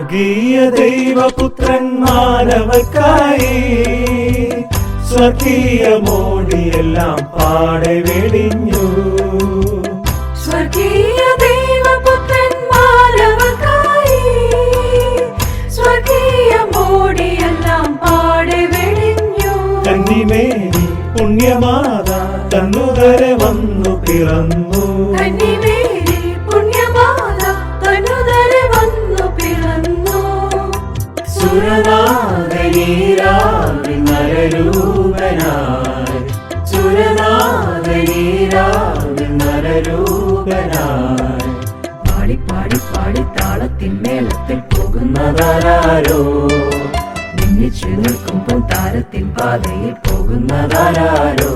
സ്വർഗീയ ദൈവപുത്രൻ മാനവക്കായി സ്വർഗീയ മോടിയെല്ലാം പാടെ വെടിഞ്ഞു. സ്വർഗീയ ദൈവപുത്രന്മാരവർക്കായി സ്വർഗീയ മോടിയെല്ലാം പാടെ വെടിഞ്ഞു. കന്നിമേനി പുണ്യമാത തന്നുതരെ വന്നു പിറന്നു. കന്നിമേരി നരരൂപനായി സുരനാഥനീരാവിൽ നരരൂപനായി പാടി പാടി പാടി താളത്തിൻ മേളത്തിൽ പോകുന്ന പോകുന്നതാരോ നിന്നിച്ചു നിൽക്കുമ്പോൾ താരത്തിൻ പാതയിൽ പോകുന്നതാരോ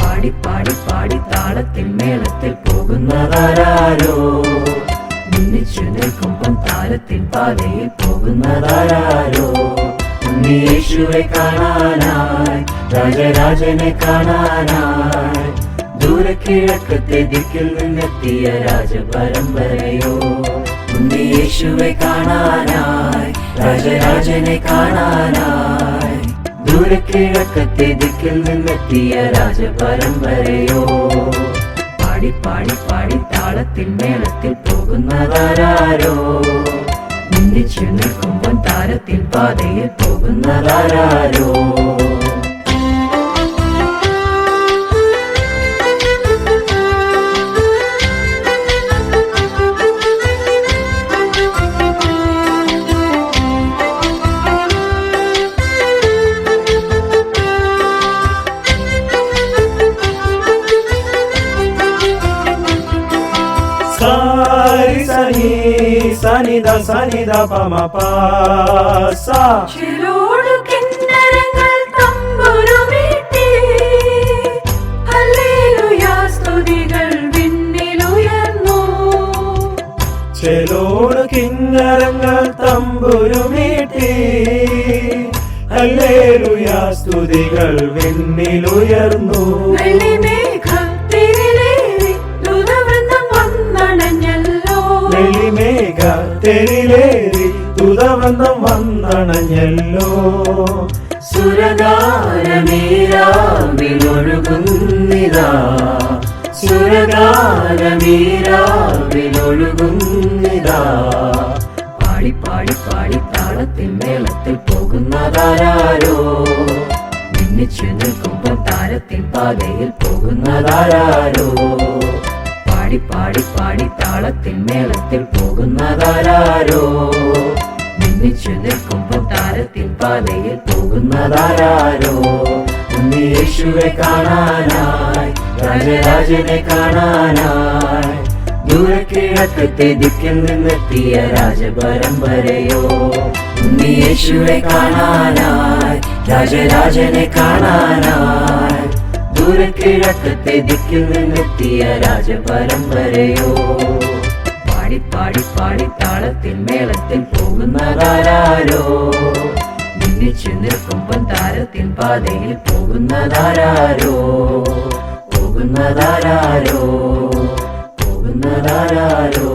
പാടി പാടി പാടി താളത്തിൻ മേളത്തിൽ പോകുന്ന പോകുന്നതാരോ നിന്നിച്ചു നിൽക്കുമ്പോൾ താരത്തിൻ പാതയിൽ പോകുന്ന പോകുന്നതാരോ ഉണ്ണിയേശുവെ കാണാനായി രാജരാജനെ കാണാനായി ദൂരക്കിഴക്കത്തെ ദിക്കിൽ നിന്നെത്തിയ രാജപരമ്പരയോ. ഉണ്ണിയേശുവെ കാണാനായി രാജരാജനെ കാണാനായി ദൂരക്കിഴക്കത്തെ ദിക്കിൽ നിന്നെത്തിയ രാജപരമ്പരയോ. പാടി പാടി പാടി താളത്തിൽ മേളത്തിൽ പോകുന്നതാരോ നിന്നിച്ചു നിൽക്കുമ്പോൾ താരത്തിൽ പാതയിൽ പോകുന്ന പോകുന്നതാരോ സാരി സനി pa സനിത പമ പാസ ചിലോടു കിന്നരങ്ങൾ തമ്പുരുമീട്ടി. ഹല്ലേലൂയാ സ്തുതികൾ വിണ്ണിലുയർന്നു. ചെലോട് കിന്നരങ്ങൾ തമ്പുരുമീട്ടി. ഹല്ലേലൂയാ സ്തുതികൾ വിണ്ണിലുയർന്നു. വെള്ളിമേഘത്തിരിലേറി തെരിലേറി തുതവന്തം വന്നണഞ്ഞല്ലോ. സുരഗാനമീരാവിലൊഴുകുന്നിതാ. സുരഗാനമീരാവിലൊഴുകുന്നിതാ. പാടി പാടി പാടി താളത്തിൽ മേളത്തിൽ പോകുന്ന പോകുന്നതാരോ നിന്നിച്ചു നിൽക്കുമ്പോൾ താരത്തിൽ പാതയിൽ പോകുന്ന പോകുന്നതാരോ പാടി പാടി പാടി താളത്തിൻ മേളത്തിൽ പോകുന്ന പോകുന്നതാരോ നിന്നിച്ചു നിൽക്കുമ്പോൾ താരത്തിൻ പാതയിൽ പോകുന്ന പോകുന്നതാരോ യേശുവെ കാണാനായി രാജരാജനെ കാണാനായി. ദൂരക്കിഴക്കത്തെ ദിക്കിൽ നിന്നെത്തിയ രാജപരമ്പരയോ? ഉണ്ണിയേശുവെ കാണാനായി രാജരാജനെ കാണാനായി. ദൂരക്കിഴക്കത്തെ ദിക്കിൽ നിന്നെത്തിയ രാജപരമ്പരയോ. പാടി പാടി പാടി താളത്തിൽ മേളത്തിൽ പോകുന്നതാരോ നിന്നിച്ചു നിൽക്കുമ്പം താരത്തിൻ പാതയിൽ പോകുന്നതാരോ പോകുന്നതാരോ പോകുന്നതാരോ